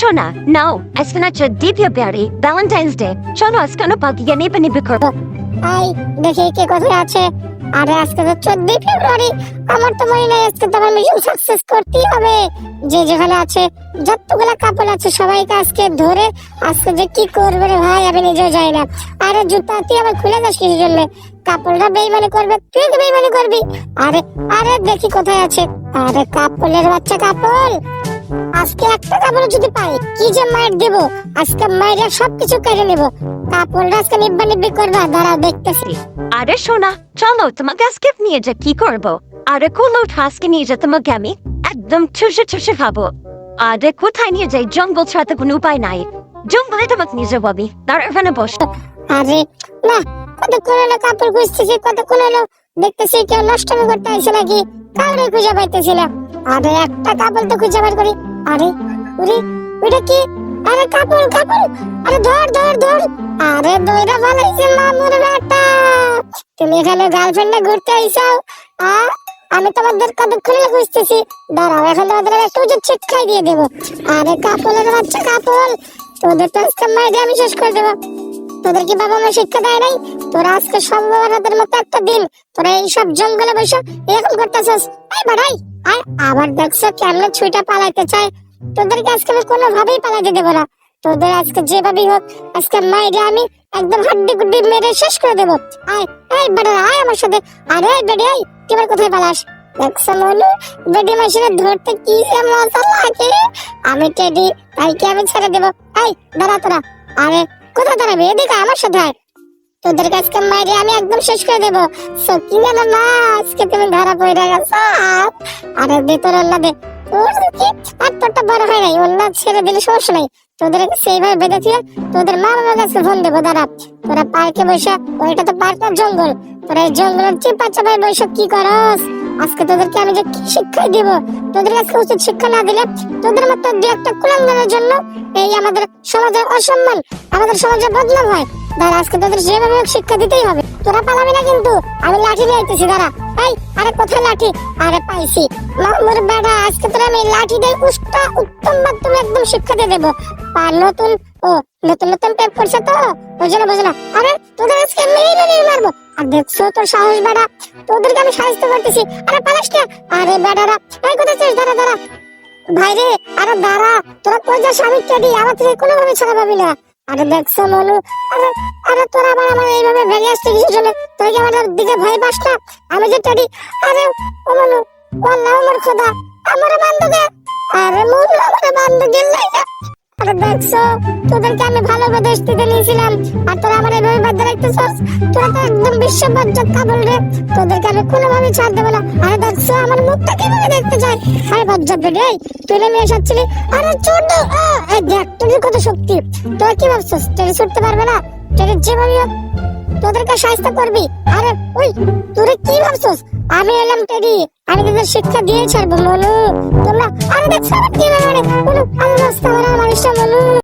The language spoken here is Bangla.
শোনা নাও আজকে না হচ্ছে দ্বিতীয় বিয়ারি ভ্যালেন্টাইন্স ডে চলো আজকে না পাকিয়ে নেবে নেবে করব আই দেখি কে কোথায় আছে। আরে আজকে তো চোদ্দই ফেব্রুয়ারি আমার তো মনে নেই আজকে তো আমার মিশন সাকসেস করতেই হবে। যে যেখানে আছে, যতগুলা কাপড় আছে, সবাইকে আজকে ধরে, আজকে যে কি করবে রে ভাই, আমি নিজেও যাই না। আরে, জুতা তুই আবার খুলে যাস কিসের জন্য? কাপড়টা বেইমানি করবে তুই তো বেইমানি করবি। আরে আরে, দেখি কোথায় আছে। আরে কাপড়ের বাচ্চা কাপড় আজকে একটা কাপড় যদি পাই কি যে মাইর দেবো? আজকে মাইরে সবকিছু কেড়ে নেব। কাপড়টা আজকে নিব্বা নিব্বি করবা দাঁড়াও দেখতেছি। আরে শোনা চলো তোমাকে আজকে নিয়ে যা কি করব? আরে কোনো আজকে নিয়ে যা তোমাকে আমি একদম চুষে চুষে খাব। আরে কোথায় নিয়ে যাই? জঙ্গল ছাড়া তো কোনো উপায় নাই। জঙ্গলে তোমাকে নিয়ে যাব আমি। দাঁড়া ওখানে বস। আরে না কতক্ষণ হলো কাপড় খুঁজতেছি কতক্ষণ হলো দেখতেছি কেউ নষ্ট করতে আইছে নাকি? কাউরে খুঁজে পাইতেছি না। আরে একটা কাপড় তো খুঁজে বার করি। আরে উরে ওটা কি? আরে কাপড় কাপড়, আরে ধর ধর ধর। আরে দইরা ভালাইছে মামুর বেটা। তুমি এখানে গার্লফ্রেন্ডে ঘুরতে আইসাও আ, আমি তোমাদের হলো খুঁজতেছি? দাঁড়াও, এখন তোমাদের একটু উচিত ছিটকাই দিয়ে দেবো। আরে কাপড়ের বাচ্চা, কাপড়। তোদের তো আজকে মাইরে আমি শেষ করে দেবো। তোদের কি বাবা মা শিক্ষা দেয় নাই? তোরা আজকে সম্ভাবনাদের মতো একটা দিন, তোরা এইসব জঙ্গলে বসে এরকম করতেছস। এই বাড়াই। আর আবার দেখছ কেমনে ছুইটা পালাইতে চায়? তোদেরকে আজকে আমি কোনোভাবেই পালাতে দেবো না। তোদের আজকে যেভাবেই হোক, আজকে মাইরে আমি একদম হাড্ডি গুড্ডি মেরে শেষ করে দেবো। আয়, এই বেটা, আয় আমার সাথে। আরে বেডে আয় তুই কোথায় পালাস? দেখছ মনু বেডি মাসিরে ধরতে কি যে মজা লাগে। আমি টেডি তাইকে আমি ছেড়ে দেবো? এই, দাঁড়া তোরা। আরে, কোথায় দাঁড়াবে? এদিকে আমার সাথে আয়। তোদের কাছকে মাইরে আমি একদম শেষ করে দেবো। সত্যি না না, আজকে তুমি ধরা পড়ে গেছো, আরে দে তোর অল্লা দে। তোর কি? আর তোরটা বড় হয় নাই অল্লা ছেড়ে দিলে সমস্যা নাই। তোদের সেইভাবে বেঁধে দিয়ে তোদের মা বাবার কাছে ফোন দেবো, দাঁড়া। তোরা পার্কে বসে, ওইটা তো পার্ক না, জঙ্গল। তোরা এই জঙ্গলের চিপা চাপায় বসে কি করস? আজকে তোদেরকে আমি যে কি শিক্ষা দিব? তোদের কাছে উচিত শিক্ষা না দিলে তোদের মতো দু একটা কুলাঙ্গানের জন্য এই আমাদের সমাজের অসম্মান, আমাদের সমাজে বদনাম হয়। দাঁড়া, আজকে তোদের শিক্ষা দিতেই হবে। তোরা পালাবি না কিন্তু। আমি লাঠি নিয়ে আইতেছি, দাঁড়া। এই, আরে কোথায় লাঠি? আরে পাইছি। মামুর বেড়া আজকে তোরা আমি লাঠি দিয়ে উত্তম একদম শিক্ষা দিয়ে দেবো। আর নতুন, ও, নতুন নতুন করছে তো? না আরে, তোদের আজকে মেরে মেরে মারবো। আর দেখছ তোর সাহস বেড়া তোদেরকে আমি সাহায্য করতেছি। আরে পালাস কে? আরে বেড়ারা এই, কোথায় চাস দাঁড়া দাঁড়া। ভাইরে আরে দাঁড়া। তোরা কই যাস? আমি টেডি আমার থেকে কোনোভাবে ছাড়া পাবি না। আরে দেখছ মনু আরে আরে তোরা আবার আমার এইভাবে ভেঙে আসছে কিছু জন্য? তুই কি আমার দিকে ভয় পাস না? আমি যে টেডি, আরে, ও মনু আল্লাহ আমার খোদা আমার বান্ধবে আরে মনু আমার বান্ধবে লাইগা। আরে দেখছ? তোদেরকে আমি ভালো উপদেশ দিতে নিয়েছিলাম। আর তোরা আমার এইভাবে বাদ রাখতেছস তোরা তো একদম বিশ্ব কাবল রে। তোদেরকে আমি কোনোভাবে ছাড় দেবো না। আরে দেখছ আমার মুখটা কীভাবে দেখতে চাই আরে বজ্জত রে তুই নেমে এসেছিলি আরে আহ, এই দেখ তোদের কত শক্তি। তোরা কি ভাবছস টেনে ছুটতে পারবে না? টেনে যেভাবে তোদেরকে সাহায্য করবি। আরে ওই তোরা কি ভাবছস? আমি এলাম টেডি, আমি তোদের শিক্ষা দিয়ে ছাড়বো, মনু। তোমরা আমাদের দেখছ কি মানে মনু আল্লাহ আমার মানুষটা মনু।